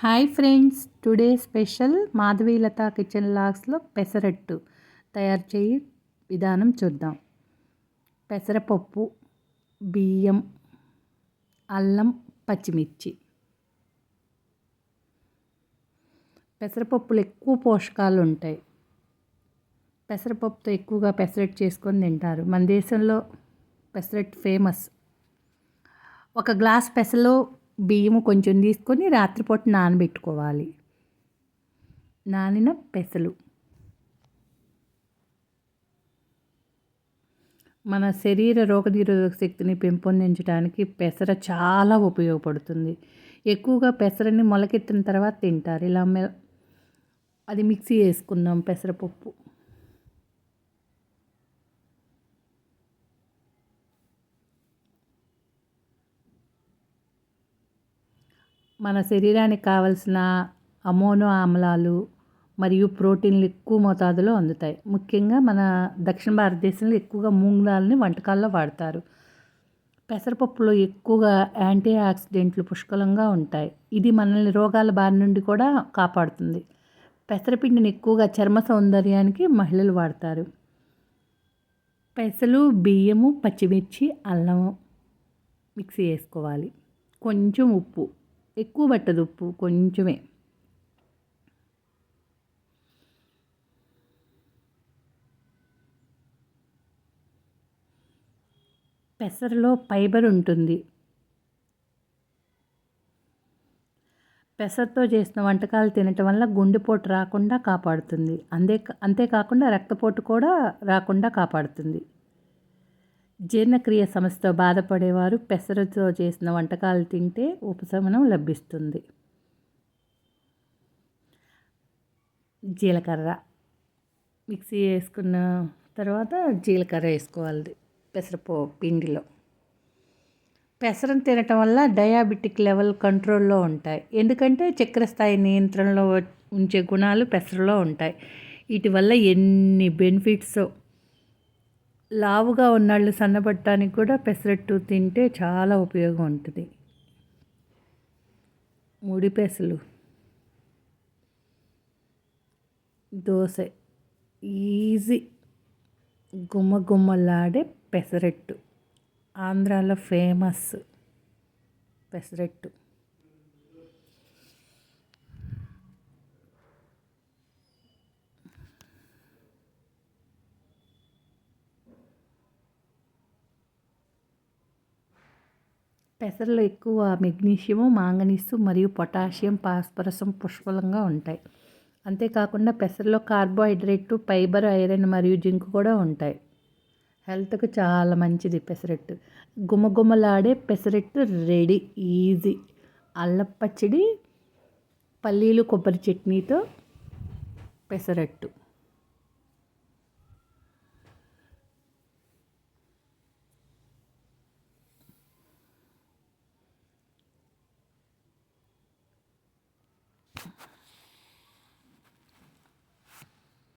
Hi friends today special Madhavilatha kitchen లాగ్స్లో pesarattu తయారు చేయి విధానం చూద్దాం. పెసరపప్పు బియ్యం అల్లం పచ్చిమిర్చి. పెసరపప్పులు ఎక్కువ పోషకాలు ఉంటాయి. పెసరపప్పుతో ఎక్కువగా పెసరట్ చేసుకొని తింటారు. మన దేశంలో పెసరట్ ఫేమస్. ఒక గ్లాస్ పెసలో బియ్యము కొంచెం తీసుకొని రాత్రిపూట నానబెట్టుకోవాలి. నానిన పెసలు. మన శరీర రోగనిరోధక శక్తిని పెంపొందించడానికి పెసర చాలా ఉపయోగపడుతుంది. ఎక్కువగా పెసరని మొలకెత్తిన తర్వాత తింటారు. ఇలా అది మిక్సీ వేసుకుందాం పెసరపప్పు. మన శరీరానికి కావలసిన అమోనో ఆమ్లాలు మరియు ప్రోటీన్లు ఎక్కువ మోతాదులో అందుతాయి. ముఖ్యంగా మన దక్షిణ భారతదేశంలో ఎక్కువగా మూంగ్ దాల్ని వంటకాల్లో వాడతారు. పెసరపప్పులో ఎక్కువగా యాంటీ ఆక్సిడెంట్లు పుష్కలంగా ఉంటాయి. ఇది మనల్ని రోగాల బారి నుండి కూడా కాపాడుతుంది. పెసరపిండిని ఎక్కువగా చర్మ సౌందర్యానికి మహిళలు వాడతారు. పెసలు బియ్యము పచ్చిమిర్చి అల్లం మిక్సీ వేసుకోవాలి కొంచెం ఉప్పు. ఎక్కువ పట్టదు ఉప్పు కొంచెమే. పెసరలో ఫైబర్ ఉంటుంది. పెసరతో చేసిన వంటకాలు తినటం వల్ల గుండెపోటు రాకుండా కాపాడుతుంది. అంతే అంతేకాకుండా రక్తపోటు కూడా రాకుండా కాపాడుతుంది. జీర్ణక్రియ సమస్యతో బాధపడేవారు పెసరతో చేసిన వంటకాలు తింటే ఉపశమనం లభిస్తుంది. జీలకర్ర. మిక్సీ వేసుకున్న తర్వాత జీలకర్ర వేసుకోవాలి పెసరపో పిండిలో. పెసరం తినటం వల్ల డయాబెటిక్ లెవెల్ కంట్రోల్లో ఉంటాయి. ఎందుకంటే చక్కెర స్థాయి నియంత్రణలో ఉంచే గుణాలు పెసరలో ఉంటాయి. వీటి వల్ల ఎన్ని బెనిఫిట్స్ లావుగా ఉన్నాళ్ళు సన్నబట్టడానికి కూడా పెసరట్టు తింటే చాలా ఉపయోగం ఉంటుంది. ముడి పెసలు దోశ ఈజీ గుమ్మ గుమ్మలాడే పెసరట్టు. ఆంధ్రాలో ఫేమస్ పెసరట్టు. పెసరలో ఎక్కువ మెగ్నీషియము మాంగనీసు మరియు పొటాషియం పాస్పరసం పుష్కలంగా ఉంటాయి. అంతేకాకుండా పెసరలో కార్బోహైడ్రేట్ ఫైబర్ ఐరన్ మరియు జింక్ కూడా ఉంటాయి. హెల్త్కు చాలా మంచిది పెసరట్టు. గుమగుమలాడే పెసరట్టు రెడీ ఈజీ. అల్లం పచ్చడి పల్లీలు కొబ్బరి చట్నీతో పెసరట్టు.